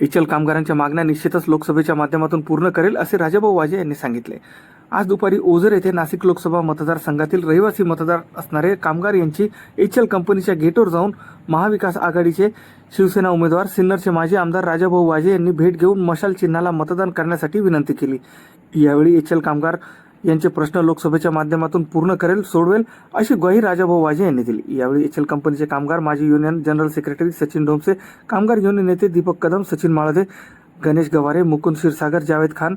HL कामगारांच्या मागण्या निश्चितच लोकसभेच्या माध्यमातून पूर्ण करेल असे राजाभाऊ वाजे यांनी सांगितले. आज दुपारी ओझर येथे नाशिक लोकसभा मतदारसंघातील रहिवासी मतदार असणारे कामगार यांची एचएल कंपनीच्या गेटवर जाऊन महाविकास आघाडीचे शिवसेना उमेदवार सिन्नरचे माजी आमदार राजाभाऊ वाजे यांनी भेट घेऊन मशाल चिन्हाला मतदान करण्यासाठी विनंती केली. यावेळी एचएल कामगार यांचे प्रश्न लोकसभेच्या माध्यमातून पूर्ण करेल सोडवेल अशी ग्वाही राजाभाऊ वाजे यांनी दिली. यावेळी एचएल कंपनीचे कामगार माजी union general secretary Sachin Domse कामगार युनियन नेते दीपक कदम सचिन माळदे गणेश गवारे मुकुंद क्षीरसागर जावेद खान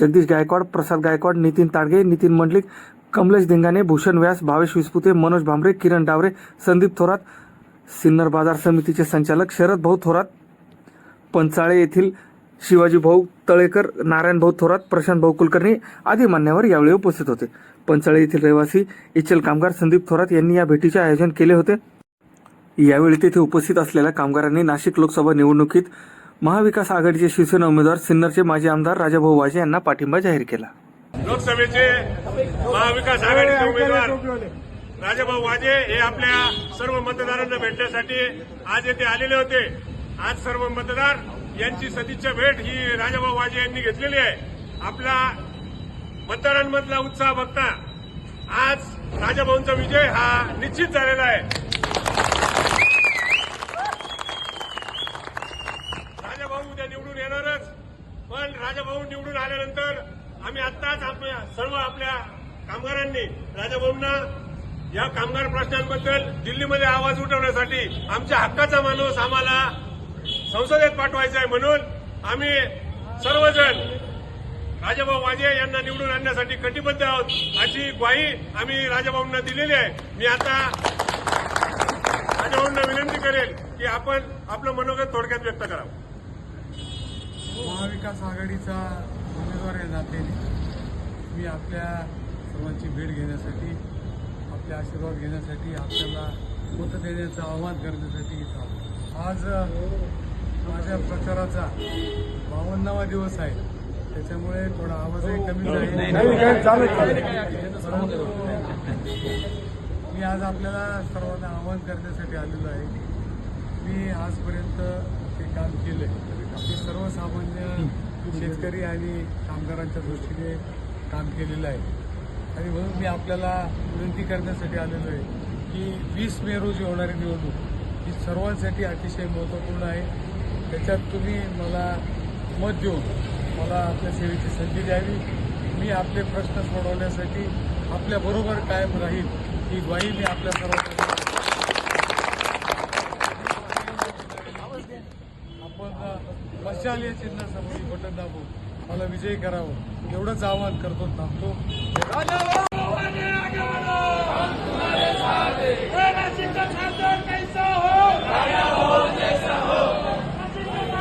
जगदीश गायकवाड प्रसाद गायकवाड नितीन ताडगे नितीन मंडलिक कमलेश दिंगाने भूषण व्यास भावेश विस्पुते मनोज भांबरे किरण डावरे संदीप थोरात सिन्नर बाजार समितीचे संचालक शरद भाऊ थोरात पंचाळे येथील शिवाजी भाऊ तळेकर नारायण भाऊ थोरात प्रशांत भाऊ कुलकर्णी आदी मान्यवर यावेळी उपस्थित होते. पंचाळे येथील रहिवासी एचएल कामगार संदीप थोरात यांनी या भेटीचे आयोजन केले होते. यावेळी तेथे उपस्थित असलेल्या कामगारांनी नाशिक लोकसभा निवडणुकीत महाविकास आघाडीचे शिवसेना उमेदवार सिन्नरचे माजी आमदार राजाभाऊ वाजे यांना पाठिंबा जाहीर केला. लोकसभेचे महाविकास आघाडीचे उमेदवार राजाभाऊ वाजे हे आपल्या सर्व मतदारांना भेटण्यासाठी आज येथे आलेले होते. आज सर्व मतदार यांची सदिच्छा भेट ही राजाभाऊ वाजे यांनी घेतलेली आहे. आपला मतदारांमधला उत्साह बघता आज राजाभाऊंचा विजय हा निश्चित झालेला आहे. राजाभाऊ उद्या निवडून येणारच पण राजाभाऊ निवडून आल्यानंतर आम्ही आत्ताच आपल्या सर्व आपल्या कामगारांनी राजाभाऊंना या कामगार प्रश्नांबद्दल दिल्लीमध्ये आवाज उठवण्यासाठी आमच्या हक्काचा माणूस आम्हाला संसदेत पाठवायचं आहे म्हणून आम्ही सर्वजण राजाभाऊ वाजे यांना निवडून आणण्यासाठी कटिबद्ध आहोत. अशी ग्वाही आम्ही राजाभाऊंना दिलेली आहे. मी आता राजाभाऊंना विनंती करेल की आपण आपलं मनोगत थोडक्यात व्यक्त करावं. महाविकास आघाडीचा उमेदवार या नात्याने मी आपल्या सर्वांची भेट घेण्यासाठी आपले आशीर्वाद घेण्यासाठी आपल्याला मत देण्याचं आव्हान करण्यासाठी इथं आज माझ्या प्रचाराचा बावन्नावा दिवस आहे. त्याच्यामुळे थोडा आवाजही कमी परंतु मी आज आपल्याला सर्वांना आवाहन करण्यासाठी आलेलो आहे. मी आजपर्यंत ते काम केलं आहे सर्वसामान्य शेतकरी आणि कामगारांच्या दृष्टीने काम केलेलं आहे. आणि म्हणून मी आपल्याला विनंती करण्यासाठी आलेलो आहे की वीस मे रोजी होणारी निवडणूक ही सर्वांसाठी अतिशय महत्त्वपूर्ण आहे. त्याच्यात तुम्ही मला मत देऊन मला आपल्या सेवेची संधी द्यावी. मी आपले प्रश्न सोडवण्यासाठी आपल्याबरोबर कायम राहील ही ग्वाही मी आपल्या सर्वांना आपण मशाल या चिन्हासमोर बटन दाबून मला विजयी करावं. एवढंच आवाहन करतो थांबतो.